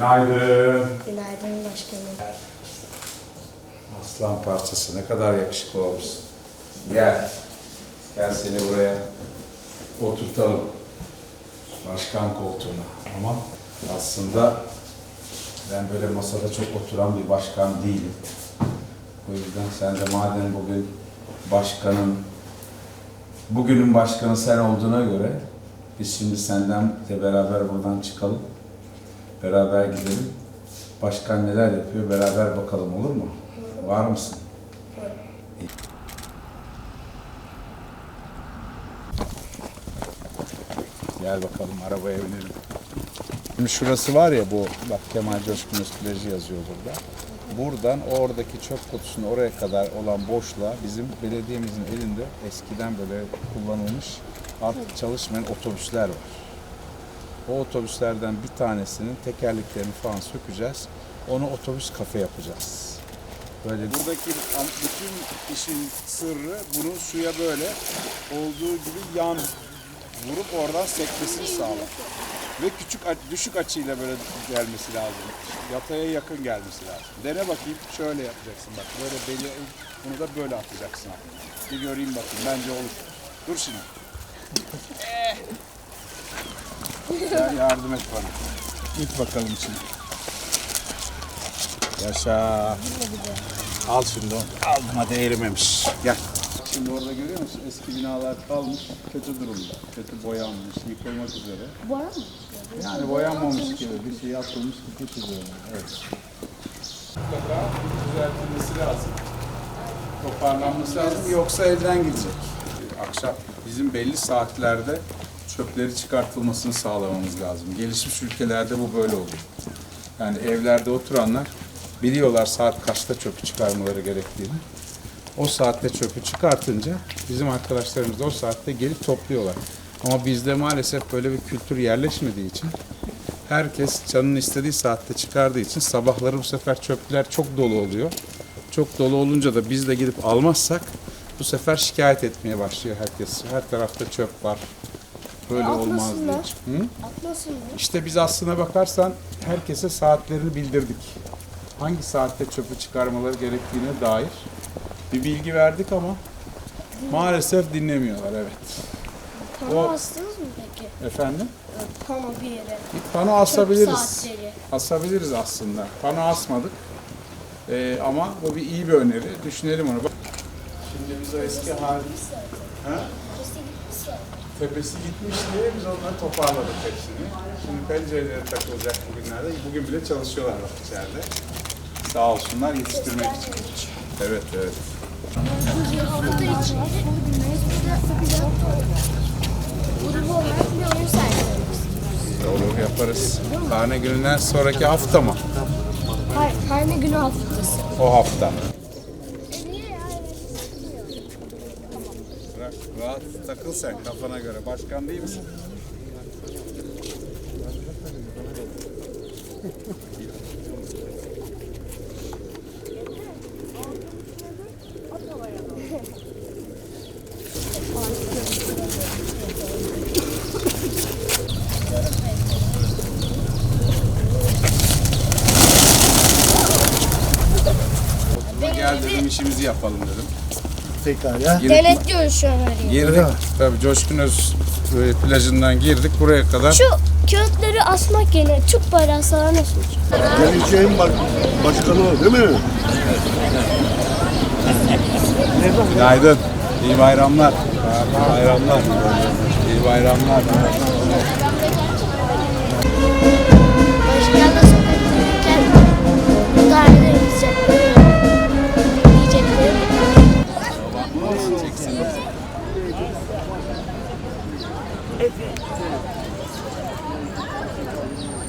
Günaydın. Günaydın başkanım. Aslan parçası ne kadar yakışıklı olmuşsun. Gel. Gel seni buraya oturtalım. Başkan koltuğuna. Ama aslında ben böyle masada çok oturan bir başkan değilim. O yüzden sen de madem bugün başkanın, bugünün başkanı sen olduğuna göre biz şimdi senden de beraber buradan çıkalım. Beraber gidelim. Başkan neler yapıyor beraber bakalım olur mu? Var mısın? Gel bakalım arabaya binelim. Şimdi şurası var ya bu bak Kemal Coşkun plajı yazıyor burada. Buradan oradaki çöp kutusunu oraya kadar olan boşluğa bizim belediyemizin elinde eskiden böyle kullanılmış artık çalışmayan otobüsler var. O otobüslerden bir tanesinin tekerleklerini falan sökeceğiz. Onu otobüs kafe yapacağız. Böyle buradaki bütün işin sırrı bunun suya böyle olduğu gibi yan vurup oradan sekmesini sağlar. Ve küçük düşük açıyla böyle gelmesi lazım. Yataya yakın gelmesi lazım. Dene bakayım. Şöyle yapacaksın bak. Böyle beli bunu da böyle atacaksın. Bir göreyim bakayım. Bence olur. Dur şimdi. Sen yardım et bana. Git bakalım şimdi. Yaşa. Al şimdi onu. Aldım hadi erimemiş. Gel. Şimdi orada görüyor musun? Eski binalar kalmış, kötü durumda. Kötü boyanmış, yıkılmak üzere. Boya mı? Yani boyanmamış gibi bir şey atılmış gitmiş üzerine. Evet. Mutlaka düzeltilmesi lazım. Toparlanması lazım yoksa elden gidecek. Akşam bizim belli saatlerde çöpleri çıkartılmasını sağlamamız lazım. Gelişmiş ülkelerde bu böyle oluyor. Yani evlerde oturanlar biliyorlar saat kaçta çöpü çıkarmaları gerektiğini. O saatte çöpü çıkartınca bizim arkadaşlarımız da o saatte gelip topluyorlar. Ama bizde maalesef böyle bir kültür yerleşmediği için herkes canının istediği saatte çıkardığı için sabahları bu sefer çöpler çok dolu oluyor. Çok dolu olunca da biz de gidip almazsak bu sefer şikayet etmeye başlıyor herkes. Her tarafta çöp var. Böyle olmaz diye. atmasınlar. Hı? Atmasın mı? İşte biz aslına bakarsan herkese saatlerini bildirdik. Hangi saatte çöpü çıkarmaları gerektiğine dair bir bilgi verdik ama maalesef dinlemiyorlar evet. Pano O- astınız mı peki? Efendim? Pano bir yere. Bir pano asabiliriz. saatleri. Asabiliriz aslında. Pano asmadık. Ee, ama bu bir iyi bir öneri. Düşünelim onu. Bak. Şimdi biz o eski hali... Ha? Tepesi gitmiş diye biz onları toparladık hepsini. Şimdi pencerelere takılacak bugünlerde. Bugün bile çalışıyorlar bak içeride. Sağ olsunlar yetiştirmek için. Evet evet. Hafta grubu olarak bir oyun sergilemek Olur yaparız. Tane gününden sonraki hafta mı? Hayır, karne günü haftası. O hafta. E niye ya? Bırak rahat takıl sen kafana göre. Başkan değil misin? Gel dedim işimizi yapalım dedim. Tekrar ya. Girdik, Denetliyoruz şu an her yeri. girdik. Tabii Coşkun Öz e, plajından girdik buraya kadar. Şu kağıtları asmak yerine Türk bayrağı sana nasıl olacak? Geleceğin bak başkanı değil mi? Günaydın. İyi bayramlar. İyi bayramlar. İyi bayramlar. every day.